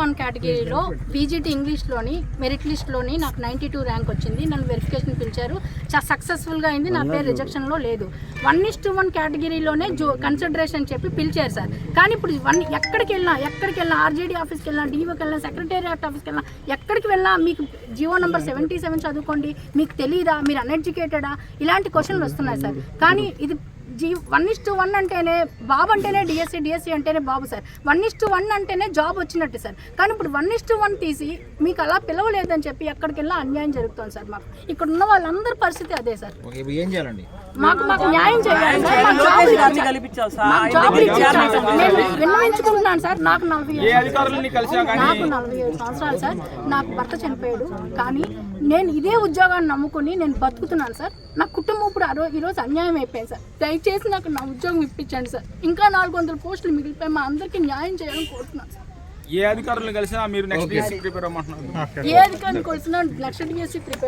One కేటగిరీలో PGT ఇంగ్లీష్లోని merit లిస్ట్లోని నాకు ninety two rank వచ్చింది. నన్ను వెరిఫికేషన్ పిలిచారు. చాలా సక్సెస్ఫుల్గా అయింది. నా పేరు రిజెక్షన్లో లేదు. వన్ ఇస్ టు వన్ కేటగిరీలోనే జో కన్సిడరేషన్ చెప్పి పిలిచారు సార్. కానీ ఇప్పుడు వన్ ఎక్కడికి వెళ్ళినా ఎక్కడికి వెళ్ళినా ఆర్జేడీ ఆఫీస్కి వెళ్ళినా డీఓకి వెళ్ళినా సెక్రటేరియట్ ఆఫీస్కి వెళ్ళినా ఎక్కడికి వెళ్ళినా మీకు జియో నెంబర్ సెవెంటీ సెవెన్ చదువుకోండి. మీకు తెలియదా మీరు అన్ఎడ్యుకేటెడా ఇలాంటి క్వశ్చన్లు వస్తున్నాయి సార్. కానీ ఇది G one is to one అంటేనే బాబు అంటేనే డిఎస్సి డిఎస్సి అంటేనే Babu sir. One is to one అంటేనే జాబ్ వచ్చినట్టు సార్. కానీ ఇప్పుడు వన్ ఇస్ టు వన్ తీసి మీకు అలా పిలవలేదని చెప్పి ఎక్కడికి వెళ్ళా అన్యాయం జరుగుతుంది సార్ మాకు. ఇక్కడ ఉన్న వాళ్ళందరి పరిస్థితి అదే సార్. ఏం చేయాలండి? మాకు మాకు న్యాయం చేయాలి సార్. విన్నవించుకుంటున్నాను నాకు నలభై నాకు నలభై ఏడు సంవత్సరాలు సార్. నాకు భర్త చనిపోయాడు. కానీ నేను ఇదే ఉద్యోగాన్ని నమ్ముకుని నేను బతుకుతున్నాను సార్. నా కుటుంబం ఇప్పుడు ఈరోజు అన్యాయం అయిపోయింది సార్. దయచేసి నాకు నా ఉద్యోగం ఇప్పించండి సార్. ఇంకా నాలుగు వందల పోస్టులు మిగిలిపోయి మా అందరికీ న్యాయం చేయాలని కోరుతున్నాను సార్. ఏ అధికారులను కలిసినా మీరు నెక్స్ట్ డిఎస్సి ప్రిపేర్ అవ్వమంటున్నారు. ఏ అధికారికి వచ్చినా నెక్స్ట్ డిఎస్సి ప్రిపేర్